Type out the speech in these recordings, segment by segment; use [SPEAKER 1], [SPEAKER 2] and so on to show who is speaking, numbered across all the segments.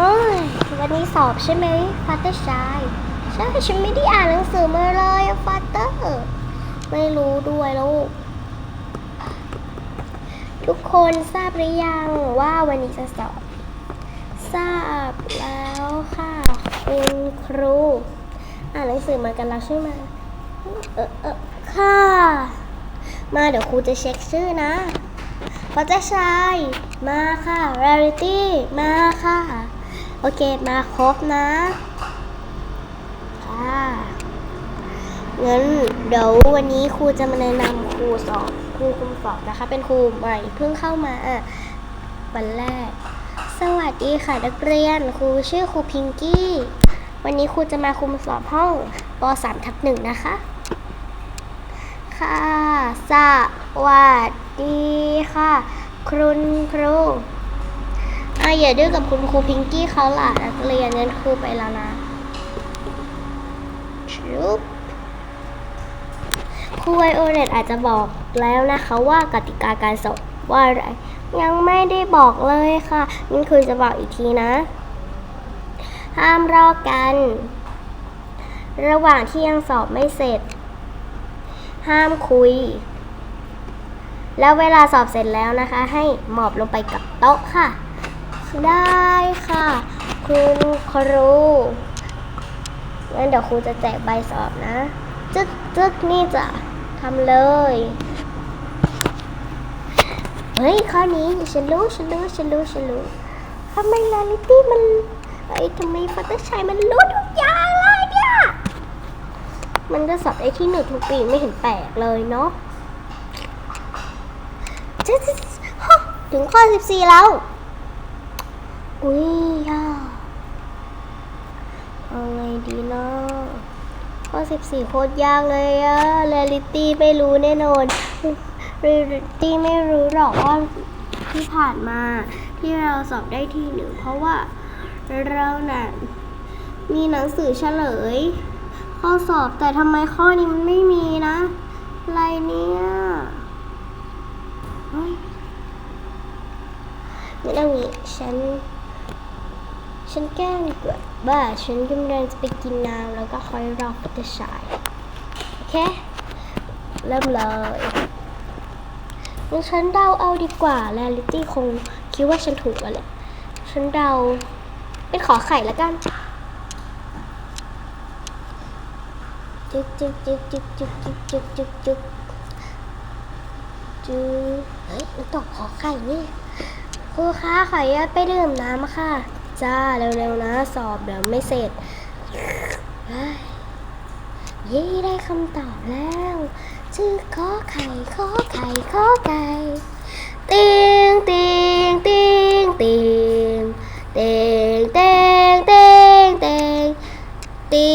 [SPEAKER 1] เอ้ยวันนี้สอบใช่ไหมฟาเตอร์ชายใช่ฉันไม่ได้อ่านหนังสือมาเลยฟาเตอร์ไม่รู้ด้วยลูกทุกคนทราบหรือยังว่าวันนี้จะสอบ ทราบแล้วค่ะ คุณครู อ่านหนังสือมากันแล้วใช่ไหมเออเออค่ะ มาเดี๋ยวครูจะเช็คชื่อนะฟัตเตอร์ชาย มาค่ะ Rarity มาค่ะ โอเคมาครบนะค่ะงั้นเดี๋ยววันนี้ครูจะมาแนะนำครูสอบครูคุมสอบนะคะ เป็นครูใหม่เพิ่งเข้ามาวันแรก สวัสดีค่ะนักเรียนครูชื่อครูพิงกี้ วันนี้ครูจะมาคุมสอบห้องป .3 ทับหนึ่งนะคะ ค่ะ สวัสดีค่ะ คุณครู อะอย่าดื้อกับคุณครูพิงกี้เขาล่ะนักเรียนงั้นครูไปแล้วนะชุบครูไวโอเลตอาจจะบอกแล้วนะคะว่ากติกาการสอบว่าอะไร ยังไม่ได้บอกเลยค่ะงั้นคือจะบอกอีกทีนะ ห้ามรอกัน ระหว่างที่ยังสอบไม่เสร็จ ห้ามคุย แล้วเวลาสอบเสร็จแล้วนะคะ ให้หมอบลงไปกับโต๊ะค่ะ ได้ค่ะ คุณครูงั้นเดี๋ยวครูจะแจกใบสอบนะ จึ๊กจึ๊กนี่จะทำเลย เฮ้ย ข้อนี้ฉันรู้ฉันรู้ฉันรู้ฉันรู้ทำไมลาลิตี้มันไอ้ยทำไมฟัตเตอร์ชัยมันรู้ทุกอย่างเลยเนี่ย มันก็สอบได้ที่หนึ่งทุกปีไม่เห็นแปลกเลยเนาะจะจะฮะถึงข้อ 14 แล้ว อุ้ยยากเอาไงดีเนาะข้อ 14 โคตรยากเลยอะเรลิตี้ไม่รู้แน่นอนเรลิตี้ไม่รู้หรอกว่าที่ผ่านมาที่เราสอบได้ที่หนึ่งเพราะว่าเราน่ะมีหนังสือเฉลย ข้อสอบแต่ทำไมข้อนี้มันไม่มีนะอะไรเนี่ยเฮ้ยงั้นเอางี้ฉัน ฉันแกล้งดีกว่าบ้าฉันกำลังจะไปกินน้ำแล้วก็คอยรอพัตเตอร์ชายโอเค เริ่มเลยงั้นฉันเดาเอาดีกว่าแรลิตี้คงคิดว่าฉันถูกแล้วแหละฉันเดาเป็นขอไข่แล้วกันจึ๊กจึ๊กจึ๊กจึ๊กจึ๊กจึ๊กจึ๊กจึ๊กจึ๊กจึ๊กเฮ้ยมันตกขอไข่นี่ครูคะขออนุญาตไปดื่มน้ำค่ะ จ้าเร็วๆนะสอบเดี๋ยวไม่เสร็จเยเย้ได้คำตอบแล้ว ชื่อขอไข่ขอไข่ขอไก่ติงเติงเติงเติงเติงเติงเติงเติงติ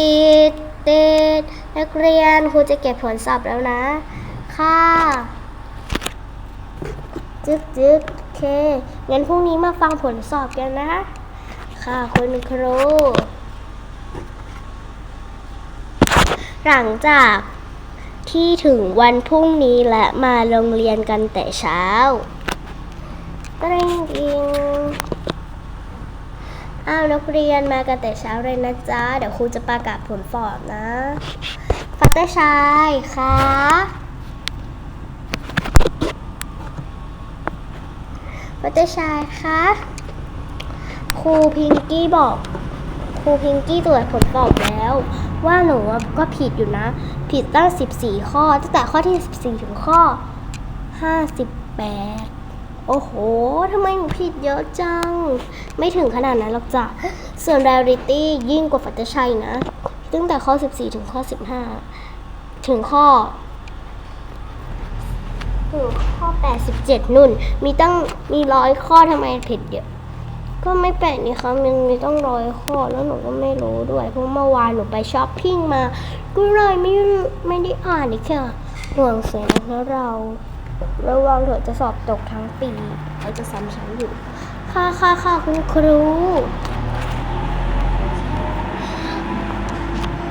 [SPEAKER 1] ดติดนักเรียนครูจะเก็บผลสอบแล้วนะ ค่ะจึ๊กจึ๊กโอเคงั้นพรุ่งนี้มาฟังผลสอบกันนะคะ ค่ะคุณครู หลังจากที่ถึงวันพรุ่งนี้และมาโรงเรียนกันแต่เช้าตริงดิงอ้าวนักเรียนมากันแต่เช้าเลยนะจ๊ะ เดี๋ยวครูจะประกาศผลสอบนะฟัตเตอร์ชายคะฟัตเตอร์ชายคะ ครูพิงกี้บอกครูพิงกี้ตรวจผลสอบแล้ว ว่าหนูก็ผิดอยู่นะ ผิดตั้ง 14 ข้อ ตั้งแต่ข้อที่ 14 ถึงข้อ 58 โอ้โหทำไมหนูผิดเยอะจัง ไม่ถึงขนาดนั้นหรอกจ้ะส่วน reality ยิ่งกว่าฝัตชัยนะ ตั้งแต่ข้อ 14 ถึงข้อ 15 ถึงข้อถึงข้อ 87 นุ่น มีตั้งมีร้อยข้อทำไมผิดเยอะ ก็ไม่แปลกนี่คะมันมีต้องร้อยข้อแล้วหนูก็ไม่รู้ด้วยเพราะเมื่อวานหนูไปช้อปปิ้งมา ก็เลยไม่ไม่ได้อ่านนี่ค่ะหน่วงเสียนะคะเราระวังเถอะจะสอบตกทั้งปีเราจะซ้ำชั้นอยู่ ค่ะค่ะค่ะคุณครู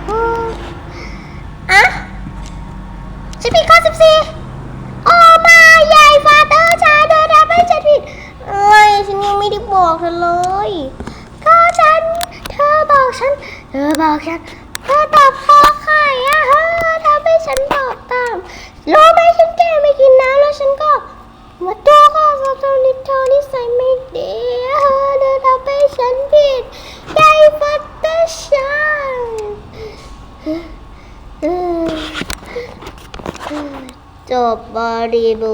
[SPEAKER 1] อืมอะฉันผิดข้อ14 โอ้มาใหญ่ฟาเตอ ร์ชาเธอทำให้ฉันผิดเอ้ยฉันยังไม่ได้บอกฉัน เธอบอกฉัน เธอตอบคอไข่อะเธอทำให้ฉันตอบตามรู้ไหมฉันแกไม่กินน้ำแล้วฉันก็มาตัวก็สอบเธอนิดเธอนิสัยไม่ดีอะเธอทำให้ฉันผิดใหญ่ฟัตเตอร์ชันจบบริบูร